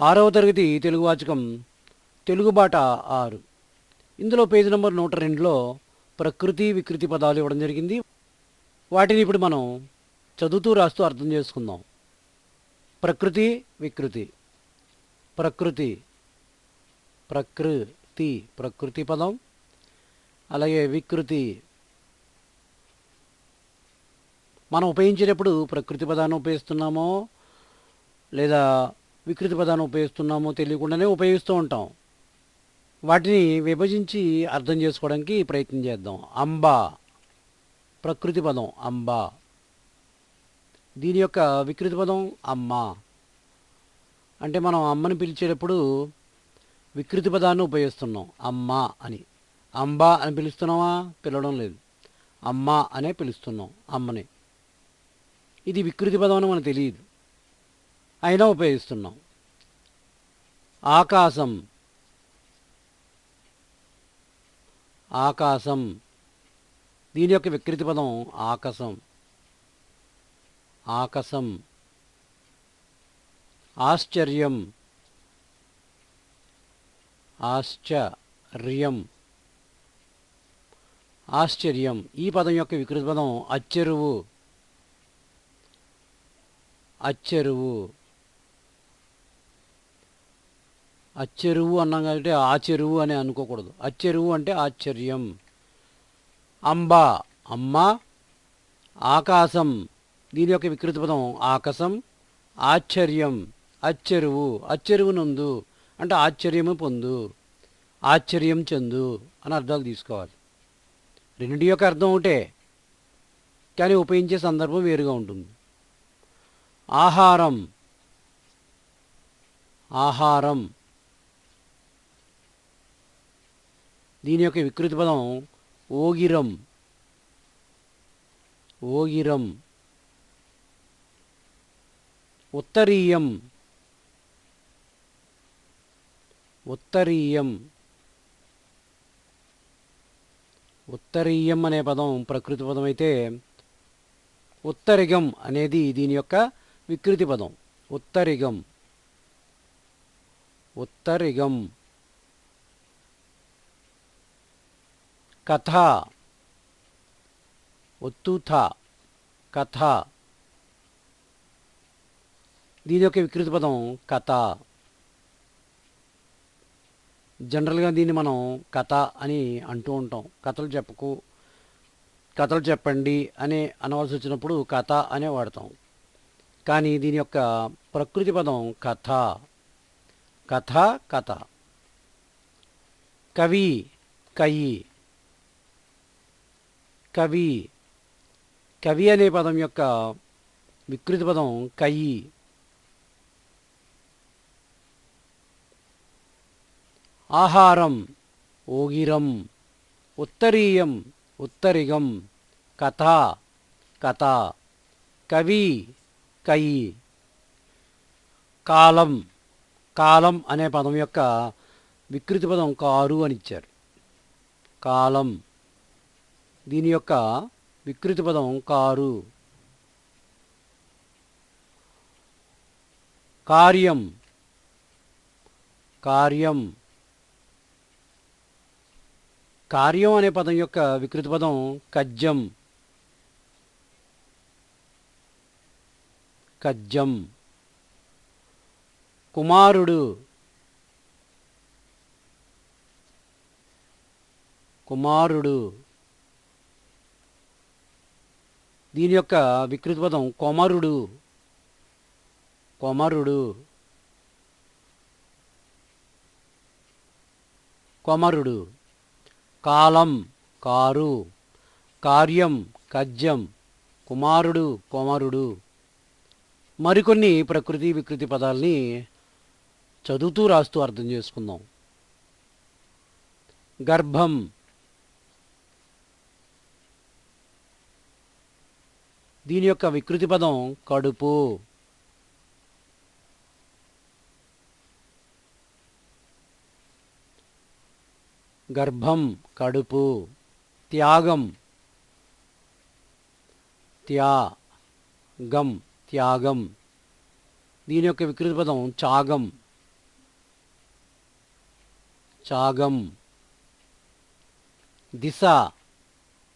ఆరవ తరగతి తెలుగు వాచకం తెలుగు బాట ఆరు. ఇందులో పేజీ నెంబర్ నూట రెండులో ప్రకృతి వికృతి పదాలు ఇవ్వడం జరిగింది. వాటిని ఇప్పుడు మనం చదువుతూ రాస్తూ అర్థం చేసుకుందాం. ప్రకృతి వికృతి. ప్రకృతి. ప్రకృతి ప్రకృతి పదం. అలాగే వికృతి. మనం ఉపయోగించేటప్పుడు ప్రకృతి పదాన్ని ఉపయోగిస్తున్నామో లేదా వికృతి పదాన్ని ఉపయోగిస్తున్నామో తెలియకుండానే ఉపయోగిస్తూ ఉంటాం. వాటిని విభజించి అర్థం చేసుకోవడానికి ప్రయత్నం చేద్దాం. అంబా. ప్రకృతి పదం అంబా. దీని యొక్క వికృతి పదం అమ్మ. అంటే మనం అమ్మని పిలిచేటప్పుడు వికృతి పదాన్ని ఉపయోగిస్తున్నాం. అమ్మ అని. అంబా అని పిలుస్తున్నామా పిలవడం లేదు. అమ్మ అనే పిలుస్తున్నాం. అమ్మని. ఇది వికృతి పదం అని మనకు తెలియదు. అయినా ఉపయోగిస్తున్నాం. ఆకాశం. ఆకాశం. దీని యొక్క వికృతి పదం ఆకాశం. ఆకాశం. ఆశ్చర్యం. ఆశ్చర్యం. ఆశ్చర్యం. ఈ పదం యొక్క వికృతి పదం అచ్చెరువు. అచ్చెరువు. అచ్చెరువు అన్నాం కాబట్టి ఆ చెరువు అని అనుకోకూడదు. అచ్చెరువు అంటే ఆశ్చర్యం. అంబ అమ్మ ఆకాశం. దీని యొక్క వికృత పదం ఆకాశం. ఆశ్చర్యం అచ్చెరువు. అచ్చెరువు నందు అంటే ఆశ్చర్యము పొందు ఆశ్చర్యం చెందు అని అర్థాలు తీసుకోవాలి. రెండింటి యొక్క అర్థం ఒకటే కానీ ఉపయోగించే సందర్భం వేరుగా ఉంటుంది. ఆహారం. ఆహారం. దీని యొక్క వికృతి పదం ఓగిరం. ఓగిరం. ఉత్తరీయం. ఉత్తరీయం. ఉత్తరీయం అనే పదం ప్రకృతి పదం అయితే ఉత్తరిగం అనేది దీని యొక్క వికృతి పదం. ఉత్తరిగం. ఉత్తరిగం. కథ. ఒత్తుథ కథ. దీని యొక్క వికృతి పదం కథ. జనరల్గా దీన్ని మనం కథ అని అంటూ ఉంటాం. కథలు చెప్పకు కథలు చెప్పండి అని అనవలసి వచ్చినప్పుడు కథ అనే వాడతాం. కానీ దీని యొక్క ప్రకృతి పదం కథ. కథ కథ. కవి కయి కవి. కవి అనే పదం యొక్క వికృతి పదం కయి. ఆహారం ఓగిరం ఉత్తరీయం ఉత్తరిగం కథ కథ. కవి కయి. కాలం కాలం అనే పదం యొక్క వికృతి పదం కారు అని ఇచ్చారు. కాలం దీని యొక్క వికృతి పదం కారు. కార్యం. కార్యం. కార్యం అనే పదం యొక్క వికృతి పదం కజ్జం. కజ్జం. కుమారుడు. కుమారుడు. దీని యొక్క వికృతి పదం కొమరుడు. కొమరుడు. కొమరుడు. కాలం కారు. కార్యం కజ్యం. కుమారుడు కొమరుడు. మరికొన్ని ప్రకృతి వికృతి పదాలని చదువుతూ రాస్తూ అర్థం చేసుకుందాం. గర్భం దీని యొక్క వికృతి పదం కడుపు. గర్భం కడుపు. త్యాగం త్యాగం త్యాగం. దీని యొక్క వికృతి పదం చాగం. చాగం. దిశ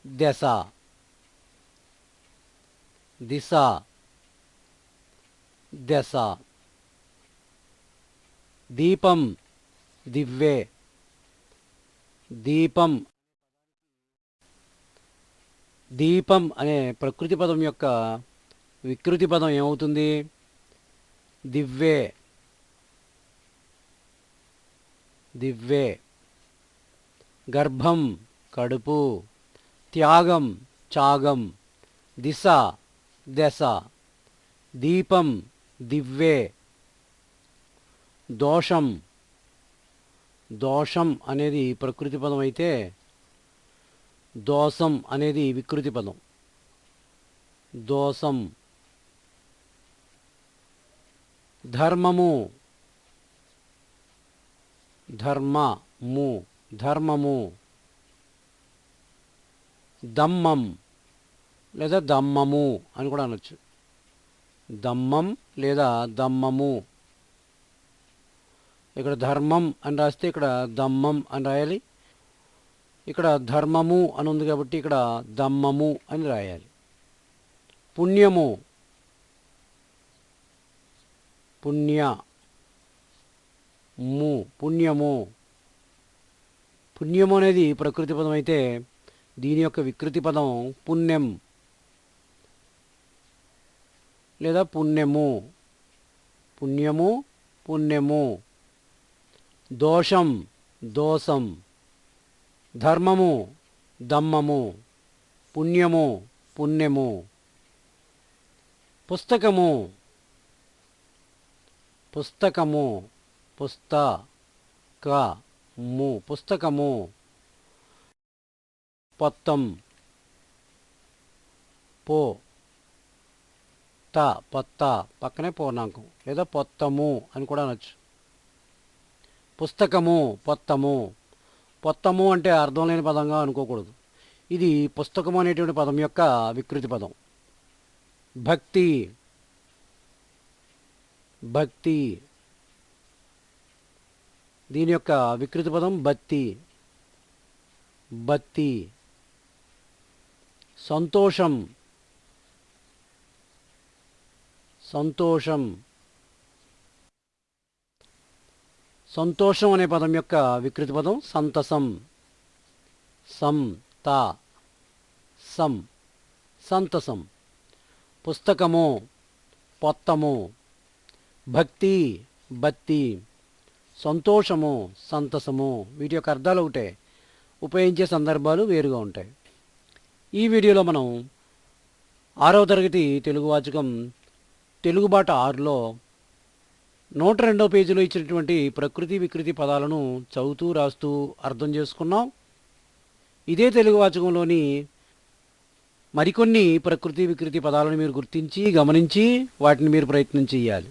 దశ. దిశ దశ. దీపం దివ్వే. దీపం దీపం అనే ప్రకృతి పదం యొక్క వికృతి పదం ఏమవుతుంది? దివ్వే. దివ్వే. గర్భం కడుపు. త్యాగం చాగం దిశ దశ. దీపం దివ్వే దోషం. దోషం అనేది ప్రకృతి పదం అయితే దోషం అనేది వికృతి పదం. దోషం. ధర్మము. ధర్మము. ధర్మము. దమ్మం. లేదా దమ్మము అని కూడా అనొచ్చు. దమ్మం లేదా దమ్మము. ఇక్కడ ధర్మం అని రాస్తే ఇక్కడ దమ్మం అని రాయాలి. ఇక్కడ ధర్మము అని ఉంది కాబట్టి ఇక్కడ దమ్మము అని రాయాలి. పుణ్యము. పుణ్య. ము. పుణ్యము. పుణ్యము అనేది ప్రకృతి పదం అయితే దీని యొక్క వికృతి పదం పుణ్యం. లేదా పుణ్యము. పుణ్యము పుణ్యము. దోషం దోషం. ధర్మము దమ్మము పుణ్యము పుణ్యము. పుస్తకము. పుస్తకము పుస్తకము. పుస్తకము. పొత్తం. పో. పొత్త పొత్త పక్కనే పూర్ణాంకం. లేదా పొత్తము అని కూడా అనొచ్చు. పుస్తకము పొత్తము. పొత్తము అంటే అర్థం లేని పదంగా అనుకోకూడదు. ఇది పుస్తకము అనేటువంటి పదం యొక్క వికృతి పదం. భక్తి. భక్తి. దీని యొక్క వికృతి పదం బత్తి బత్తి సంతోషం. సంతోషం. సంతోషం అనే పదం యొక్క వికృతి పదం సంతసం. సం తా సం సంతసం. పుస్తకము పొత్తము. భక్తి బత్తి సంతోషము సంతసము. వీటి యొక్క అర్థాలు ఒకటే. ఉపయోగించే సందర్భాలు వేరుగా ఉంటాయి. ఈ వీడియోలో మనం ఆరవ తరగతి తెలుగు వాచకం తెలుగుబాట ఆరులో నూట రెండో పేజీలో ఇచ్చినటువంటి ప్రకృతి వికృతి పదాలను చదువుతూ రాస్తూ అర్థం చేసుకున్నాం. ఇదే తెలుగు వాచకంలోని మరికొన్ని ప్రకృతి వికృతి పదాలను మీరు గుర్తించి గమనించి వాటిని మీరు ప్రయత్నం చేయాలి.